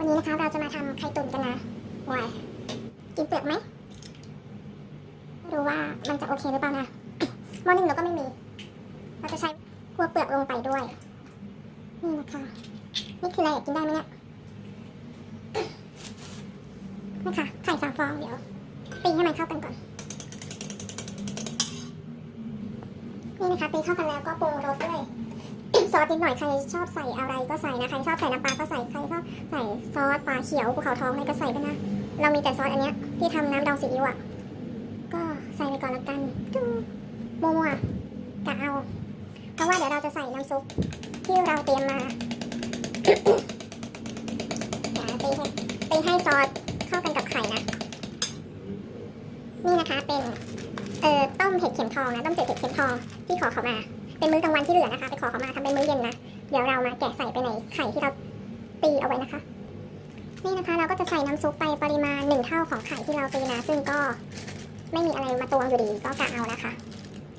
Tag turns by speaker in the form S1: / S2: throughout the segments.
S1: วันนี้นะคะเราจะมาทำไข่ตุ๋นกันนะวายกินเปลือกไหมรู้ว่ามันจะโอเคหรือเปล่านะหม้อหนึ่งเราก็ไม่มี เราจะใช้คั่วเปลือกลงไปด้วย นี่นะคะ นี่คืออะไรอะกินได้ไหมเนี่ยนะคะไข่สามฟองเดี๋ยวตีให้มันเข้ากันก่อน นี่นะคะตีเข้ากันแล้วก็ปรุงรสด้วย อสนิดหน่อยใครชอบใส่อะไรก็ใส่นะใครชอบใส่น้ำปลาก็ใส่ใครชอบใส่ซอสปลาเขียวภูเขาทองอะไรก็ใส่ไปนะเรามีแต่ซอสอันเนี้ยที่ทำน้ำดองซีอิ๊วอะก็ใส่ไปก่อนละกันจุ๊บมัวๆกะเอา เพราะว่าเดี๋ยวเราจะใส่น้ำซุปที่เราเตรียมมาอย่าตีให้ตีให้ซอสเข้ากันกับไข่นะ นี่นะคะเป็นเอ่อต้มเห็ดเข็มทองนะต้มจืดเห็ดเข็มทองที่ขอเขามา เป็นมื้อกลางวันที่เหลือนะคะ ไปขอเขามาทำเป็นมื้อเย็นนะ เดี๋ยวเรามาแกะใส่ไปในไข่ที่เราตีเอาไว้นะคะ นี่นะคะเราก็จะใส่น้ำซุปไปปริมาณหนึ่งเท่าของไข่ที่เราตีนะ ซึ่งก็ไม่มีอะไรมาตวงอยู่ดีก็กะเอานะคะ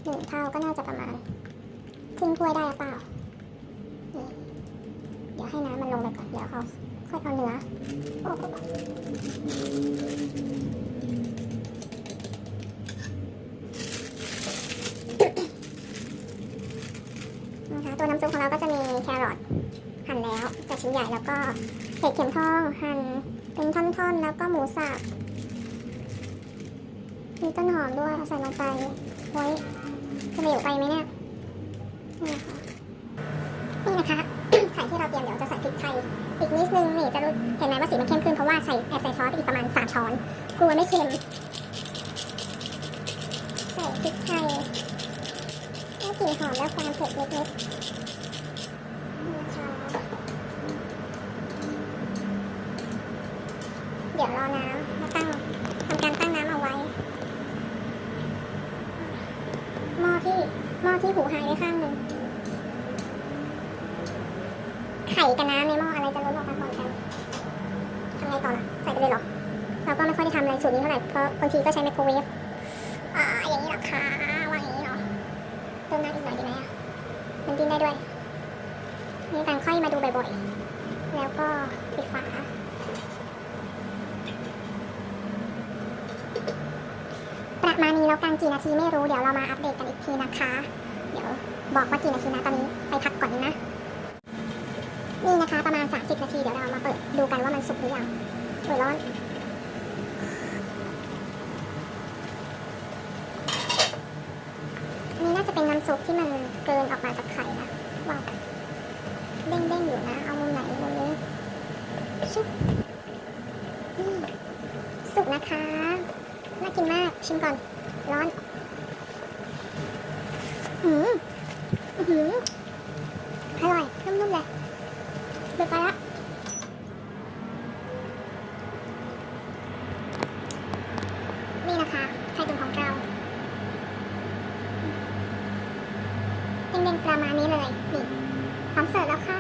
S1: หนึ่งเท่าก็น่าจะประมาณครึ่งถ้วยได้หรือเปล่าเดี๋ยวให้น้ำมันลงไปก่อน เดี๋ยวเอาค่อยเอาเนื้อโอ้โห นะคะตัวน้ำซุปของเราก็จะมีแครอทหั่นแล้วจากชิ้นใหญ่แล้วก็เห็ดเข็มทองหั่นเป็นท่อนๆ แล้วก็หมูสับมีต้นหอมด้วยใส่ลงไปไว้จะเหลวไปไหมเนี่ยนี่นะคะนี่นะคะไข่ที่เราเตรียมเดี๋ยวจะใส่พริกไทยอีกนิดนึงนี่จะรู้เห็นไหมว่าสีมันเข้มขึ้นเพราะว่าใส่แอบใส่ซอสไปอีกประมาณสามช้อนกลัวไม่เค็มใส่พริกไทย กลิ่นหอมและความเผ็ดนิดๆนี่ะคะเดี๋ยวรอน้ำมาตั้งทำการตั้งน้ำเอาไว้ หม้อที่หม้อที่หูหายไปข้างหนึ่งไข่กับน้ำในหม้ออะไรจะล้นออกมาก่อนกันทำไงต่อล่ะใส่ไปเลยเหรอ เราก็ไม่ค่อยได้ทำอะไรสูตรนี้เท่าไหร่ เพราะบางทีก็ใช้ไมโครเวฟ อ่า อย่างนี้หรอคะ ดิ้นได้ด้วย นี่การค่อยมาดูบ่อยๆ แล้วก็ปิดฝา ประมาณนี้แล้วกันกี่นาทีไม่รู้ เดี๋ยวเรามาอัปเดตกันอีกทีนะคะ เดี๋ยวบอกว่ากี่นาทีนะตอนนี้ไปพักก่อนนะ นี่นะคะประมาณ 30 นาทีเดี๋ยวเรามาเปิดดูกันว่ามันสุกหรือยังโอ้ยร้อนน่าจะเป็นน้ำ ซุปที่มันเกินออกมาจากไข่นะว้าวเด้งๆอยู่นะ เอามุมไหนมุมนี้ชุบสุกนะคะ น่ากินมาก ชิมก่อน ร้อนหืมอือหืออร่อยนุ่มๆเลยเดือดไปละ มาณนี้เลย นี่พร้อมเสิร์ฟแล้วค่ะ